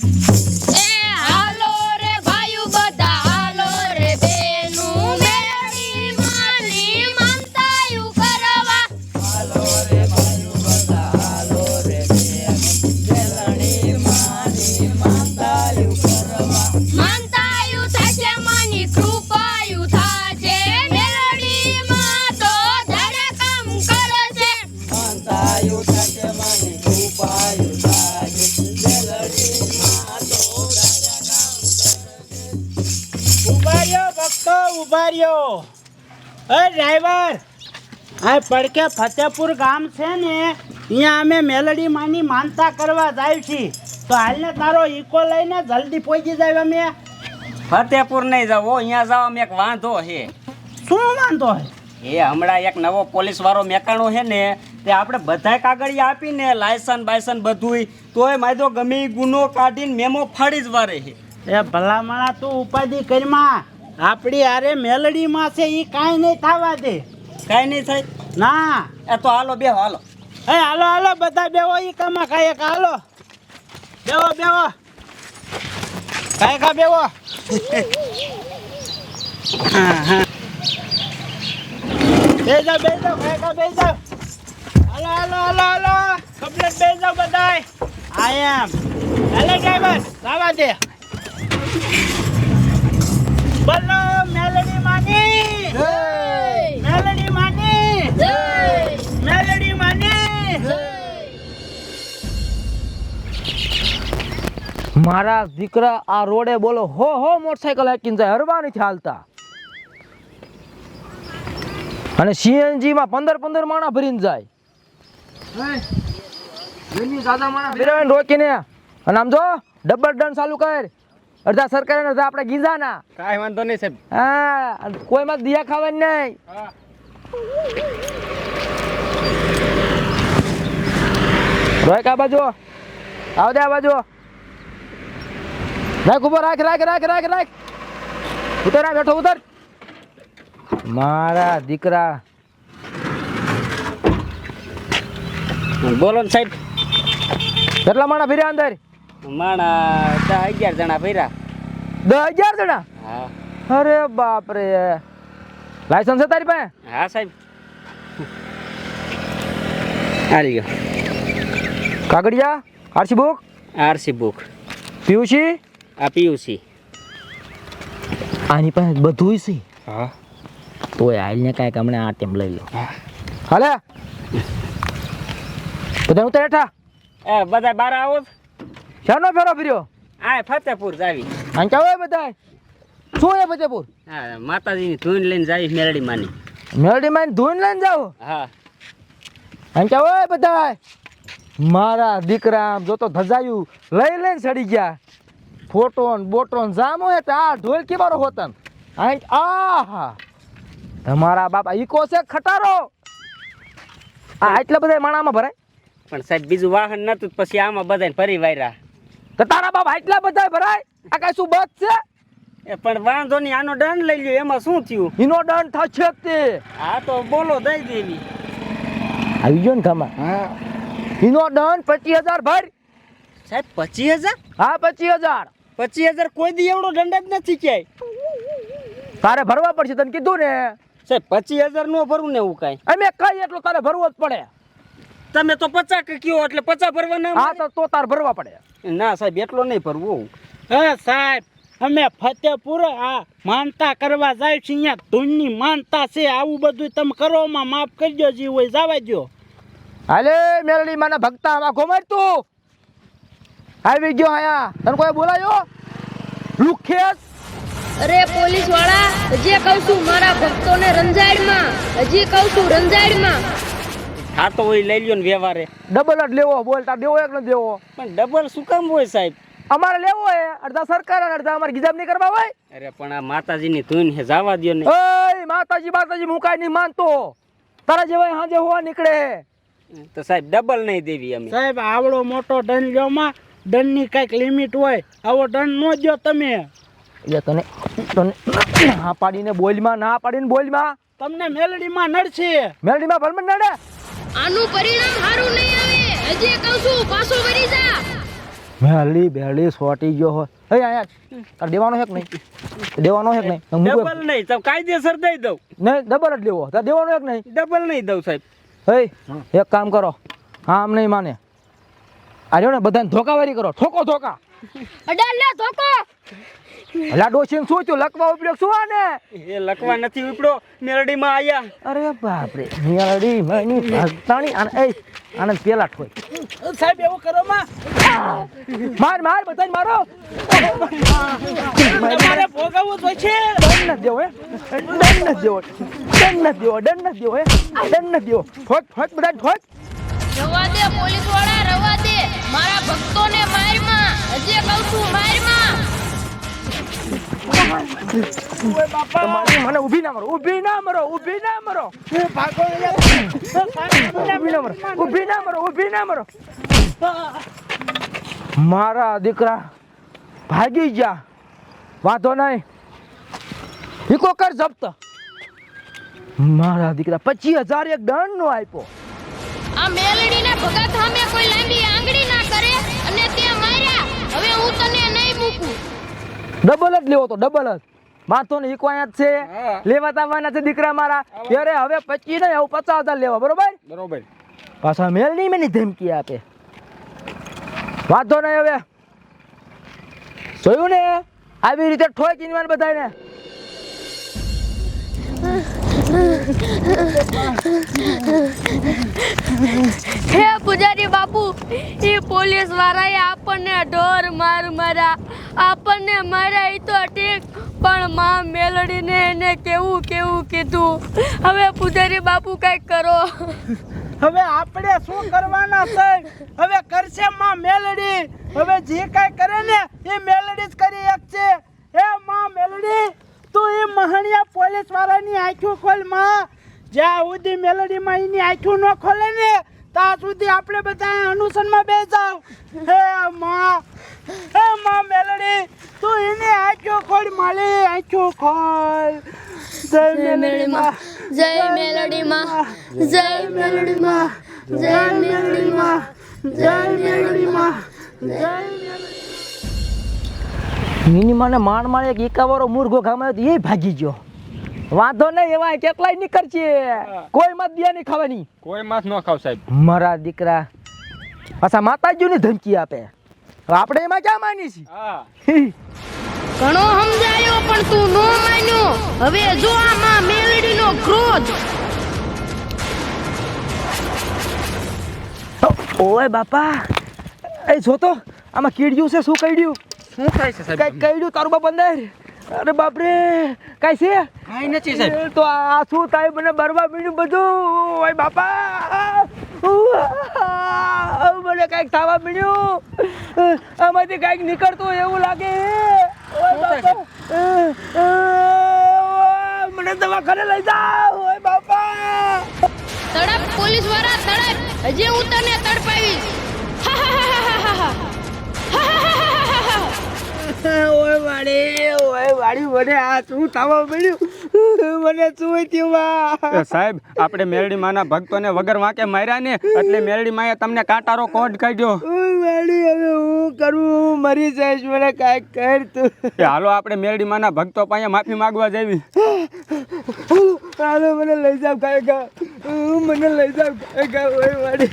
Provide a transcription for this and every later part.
Peace. એ driver આ પડકે ફતેપુર ગામ છે ને અહીંયા અમે મેલડી માની માનતા કરવા જાય છીએ. તો હાલને તારો ઈકો લઈને જલ્દી પહોંચી જાય અમે. ફતેપુર નહીં જાવ અહીંયા જાવ અમે એક વાંધો છે શું વાંધો છે એ હમણાં એક નવો પોલીસ વાળો મેકાણો છે ને તે આપણે બધાય કાગળિયા આપીને લાયસન બાયસન બધુંય તોય માયદો ગમે ગુનો કાઢીને મેમો ફાડી જ વારે છે એ ભલામણા તું ઉપાધિ કરીમાં આપણી હારે મેલડીમાં છે એ કાંઈ નહીં થવા દે. કાંઈ નહીં થાય? ના. એ તો હાલો બે હાલો. એ હાલો હાલો બધા બેવો ઈ કામાં ખાય કે હાલો. બેવો બેવો કાય ખા બેવો હા હા. બે જાઓ બે જાઓ કાય ખા બે જાઓ. હાલો હાલો હાલો હાલો. કમ્પ્લેટ બે જાઓ બધાય. આઈ એમ હાલે ડ્રાઈવર લાવા દે. બોલો મેલડી માની. મેલડી માની. જય. મેલડી માની. મારા દીકરા આ રોડે બોલો હો હો મોટરસાયકલ હાકીને જાય હરવાની ચાલતા હાલતા. અને સીએનજી માં પંદર પંદર માણા ભરીને જાય. રોકીને. અને આમ જો ડબલ ડન ચાલુ કર. અડધા સરકારે ને અડધા આપણે ગીંજાના. કાંઈ વાંધો નહીં સાહેબ. હા કોઈ માં દિયા ખાવાની નહીં. રોય કા બાજુ? આવ દે આ બાજુ. રાખ ઊભો રાખ રાખ રાખ રાખ રાખ. ઉતર આ બેઠો ઉતર. મારા દીકરા. બોલો સાહેબ. કેટલા માણા ફેર્યા અંદર? માણા દસ અગિયાર જણા ભર્યા. દસ હજાર જણા? હા. અરે બાપ રે લાયસન્સ છે તારી પાસે? હા સાહેબ. હારી ગયો. કાગડિયા RC book RC book PUC આ પીયુસી આની પાસે બધું છે. હા. તોય હાલને કાંઈક હમણાં આ ટેમ લઈ લો. હાલે? બધા ઉતર હેઠા? એ બધા બાર આવો શાનો ફેરો ફર્યો? આ ફતેપુર જાવી. ક્યાં હોય બધા શું છે ફતેપુર? હા માતાજીની ધૂન લઈને જાવી મેલડી માની મેલડી માની ધૂન લઈને જાવ હા. ક્યાં હોય બધા મારા દીકરા જો જોતો ધજાયું લઈ લઈને ચડી ગયા. ફોટો બોટોન બોટો હે જામ તો આ ઢોલ કેવારો હોતન. અહીં આહા. તમારા બાપા ઈકો છે ખટારો. આ એટલા બધા માણામાં ભરાય? પણ સાહેબ બીજું વાહન નતું પછી આમાં બધાને ફરી વાયરા. તો તારા બાપ આટલા બધા ભરાય? આ કઈ શું બસ છે? એ પણ વાંધો નહીં આનો દંડ લઈ લ્યો એમાં શું થયું? એનો દંડ થશે તે. આ તો બોલો દઈ દેવી. આવી ગયો ને ગામમાં હા. એનો દંડ પચીસ હજાર ભર. સાહેબ પચીસ હજાર? હા પચીસ હજાર. પચીસ હજાર કોઈ દી એવડો દંડ જ નથી ક્યાંય. તારે ભરવા પડશે તને કીધું ને. સાહેબ પચીસ હજાર નો ભરવું ને એવું કાંઈ. અમે કઈ એટલું તારે ભરવો જ પડે? તમે તો પચાસ કયો એટલે પચાસ ભરવાના હા તો તો તારે ભરવા પડે. ના સાહેબ એટલો નહીં ભરવું. હા સાહેબ અમે ફતેપુર આ માનતા કરવા જાય છે અહીંયા. ધૂનની માનતા છે આવું બધું તમે કરવામાં માફ કરજો જે હોય જવા દો હાલે મેરડી માના ભક્તા આમાં ઘોમર તું. આવી ગયો આયા તને કોઈ બોલાયો? લુખેસ અરે પોલીસવાળા હજી કહું છું મારા ભક્તોને રંજાડમાં. હજી કહું છું રંજાડમાં. હા તો હોય લઈ લ્યો ને વ્યવહારે. ડબલ જ લેવો બોલ તાર દેવો એક ન દેવો. પણ ડબલ શું કામ હોય સાહેબ? અમારે લેવો હે અડધા સરકાર અને અડધા અમારે ગીજામ નહીં કરવા હોય. અરે પણ આ માતાજીની ધૂન હે જવા દ્યો ને. ઓય માતાજી માતાજી મુકાય નહીં માનતો. તારા જેવા હાજે હોવા નીકળે. તો સાહેબ ડબલ નહીં દેવી અમે. સાહેબ આવડો મોટો દંડ લ્યોમાં દંડની કાંઈક લિમિટ હોય. આવો દંડ ન જો તમે. એટલે તને તને ના પાડીને બોલમાં ના પાડીને બોલમાં. તમને મેલડીમાં નડશે. મેલડીમાં ભરમણ નડે? આનું પરિણામ સારું નહીં આવે. હજી કહું છું પાછો વળી જા. મેલી બેલી સોટી ગયો હોય હે આયા તાર દેવાનો છે કે નહીં? દેવાનો છે કે નહીં? ડબલ નહીં તો કાયદેસર દઈ દઉં. નહીં ડબલ જ લેવો. તાર દેવાનો છે કે નહીં? ડબલ નહીં દઉં સાહેબ. હે એક કામ કરો. હા આમ નહીં માને. આ રહ્યો ને બધાને ધોકાવારી કરો. ઠોકો ધોકા અડા લે ધોકો. અલા ડોશીને શું થયું? લકવા ઉપયોગ શું આને? એ લખવા નથી ઉપડો મેરડીમાં આયા. અરે બાપ રે નિયાળી મેની ભક્તાણી અને એ આને પેલા ઠોય. સાહેબ એવું કરો માં. માર માર બધાને મારો. તમારે ભોગવવું તો છે. દંડ ન દેવો હે. દંડ ન દેવો દંડ ન દેવો દંડ ન દેવો હે. દંડ ન દેવો. ઠોક ઠોક બધા ઠોક. રવા દે પોલીસવાળા રવા દે. મારા ભક્તોને મારમાં હજી કહું છું મારમાં તમારી મને ઊભી ના મરો ઊભી ના મરો ઊભી ના મરો. ભાગો ઊભી ના મરો ઊભી ના મરો ઊભી ના મરો. મારા દીકરા ભાગી ગયા. વાંધો નહીં. ઈકો કર જપ્ત. મારા દીકરા પચીસ હજાર એક દંડ નો આપ્યો. આ મેલડીના ભગત સામે કોઈ લાંબી આંગળી ના કરે? ડબલ જ લેવો તો ડબલ જ. માથો ને અહીંયા જ છે. લેવા તાવાના છે દીકરા મારા. ત્યારે હવે પચીસ નહીં હવે પચાસ હજાર લેવા બરોબર? બરોબર. પાછા મેલ નહીં મેની ધમકી આપે. વાંધો નહીં હવે. જોયું ને? આવી રીતે ઠોય મને બધાને હે પૂજારી બાપુ પોલીસ વાળાએ આપણને ઢોર માર માર્યા. આપણને માર્યા ઈ તો ઠીક, પણ માં મેલડીને એને કેવું કેવું કીધું. હવે પૂજારી બાપુ કંઈક કરો. હવે આપણે શું કરવાના છે હવે કરશે માં મેલડી. હવે જે કાંઈ કરે ને, એ મેલડી જ કરી શકશે હે માં મેલડી, તું એ મહાણિયા પોલીસ વાળાની આંખો ખોલમાં. જ્યાં સુધી મેલડીમાં એની આંખો ન ખોલે ને ત્યાં સુધી આપણે બધા અનુસરમાં બે જાવ હે માં હે માં મેલડી તું એને આંખો ખોલ માલી આંખો ખોલ. જય મેલડી માં જય મેલડી માં જય મેલડી માં જય મેલડી માં જય મેલડી માં જય મિનિમાને માણ માણ એક એકાવારો મુરઘો ખામાં એ ભાગી ગયો. વાંધો નહીં એવા કેટલાય નીકળશે. કોઈ મત દિયા નહીં ખાવાની. કોઈ માસ ન ખાવ સાહેબ. મારા દીકરા પાછા માતાજીની ધમકી આપે. હવે આપણે એમાં ક્યાં માની છે હા. ઘણો સમજાયો પણ તું નો માન્યો. હવે જો આમાં માં મેલડીનો ક્રોધ. ઓય બાપા. એ જો તો આમાં કીડ્યું છે શું કઈડ્યું શું થાય છે સાહેબ? કઈડ્યું તારું બાપ અંદર અરે બાપરે કઈ છે? કઈ નથી સાહેબ. તો આ શું થાય? મને બરવા મળ્યું બધું. ઓય બાપા. મને કંઈક થવા મળ્યું આમાંથી કંઈક નીકળતું હોય એવું લાગે. મને દવા દવાખાને લઈ જાઓ. ઓય બાપા. તડપ પોલીસવાળા તડપ. હજી હું તને તડપાવીશ. ઓય વાડી ઓય વાડી મને આ શું થાવા પડ્યું મને શું થયું સાહેબ આપણે મેરડી માના ભક્તોને વગર વાંકે માર્યા ને એટલે મેરડી માએ તમને કાંટારો કોટ કાઢ્યો. વાડી હવે હું કરું? હું મરી જઈશ મને કાંઈક કર તું. હાલો આપણે મેરડી માના ભક્તો પાસે માફી માંગવા જવી. હાલો મને લઈ જાવ કાંઈ હું મને લઈ જાવ કાંઈ ઓય વાડી.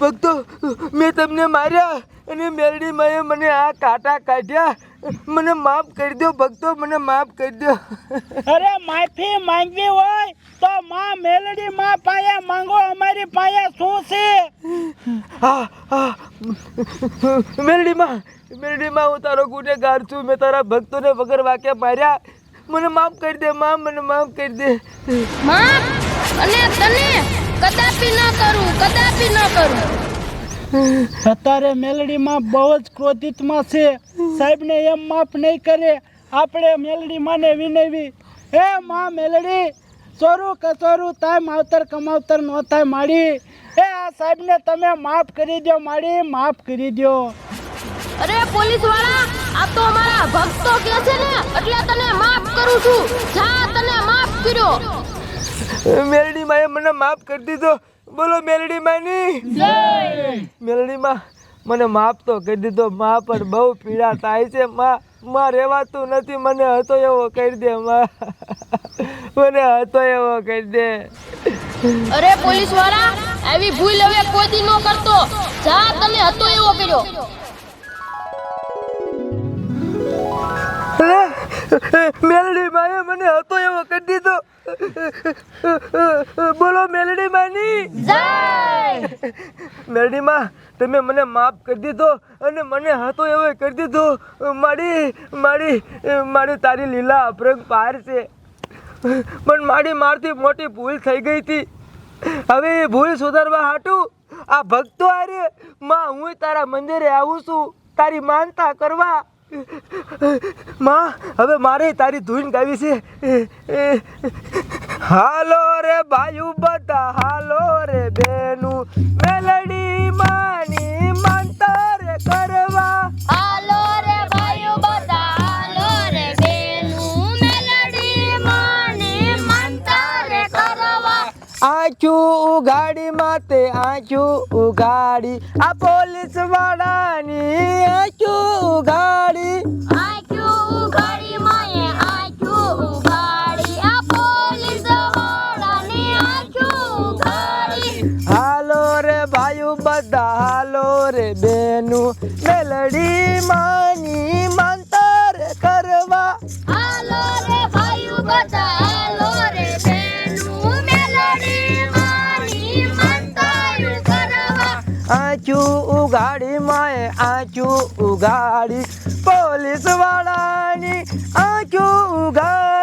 ભક્તો મેં તમને માર્યા અને મેરડી માએ મને આ કાંટા કાઢ્યા. મને માફ કરી દો ભક્તો મને માફ કરી દો. અરે માફી માંગવી હોય તો માં મેલડી માં પાયા માંગો અમારી પાયા શું છે? હા હા. મેલડી માં મેલડી માં હું તારો ગુનેગાર છું મેં તારા ભક્તોને વગર વાક્યા માર્યા. મને માફ કરી દે માં મને માફ કરી દે. માં અને તને? કદાપી ન કરું કદાપી ન કરું. અત્યારે મેલડીમાં બહુ જ ક્રોધિતમાં છે. સાહેબને એમ માફ નહીં કરે. આપણે મેલડીમાં ને વિનવી. હે માં મેલડી ચોરું કચોરું થાય માવતર કમાવતર ન થાય માડી. હે આ સાહેબને તમે માફ કરી દો માડી માફ કરી દો અરે પોલીસવાળા આ તો અમારા ભક્તો કે છે ને એટલે તને માફ કરું છું. જા તને માફ કર્યો. મેલડી માએ મને માફ કરી દીધો. બોલો મેલડી માની મેલડી માં મને માફ તો કરી દીધો. માં પણ બહુ પીડા થાય છે. માં માં રહેવાતું નથી. મને હતો એવો કરી દે માં. મને હતો એવો કરી દે. અરે પોલીસવાળા આવી ભૂલ હવે કોઈ દી ન કરતો. જા તને હતો એવો કર્યો. મેલડી માએ મને હતો એવો કરી દીધો. બોલો મેલડી માની મેલડી માં તમે મને માફ કરી દીધો અને મને હતો એવો કરી દીધો. મારી મારી મારી તારી લીલા અપરંગ પાર છે. પણ મારી મારથી મોટી ભૂલ થઈ ગઈ હતી. હવે એ ભૂલ સુધારવા હાટું આ ભક્તો આરે માં હું તારા મંદિરે આવું છું. તારી માનતા કરવા માં હવે મારે તારી ધૂન ગાવી છે. હાલો રે ભાઈઓ બધા હાલો રે બેનું. મેલડી માની રે કરવા. હાલો રે ભાઈ બતા હાલો રે બેનું. મેલડી માની માનતા રે કરવા. આંચું ઉગાડી માતે આંચું ઉગાડી આ પોલીસ વાળાની આંચું ઉગાડી માએ આંચું ઉગાડી પોલીસ વાળાની આચુ ઉગાડી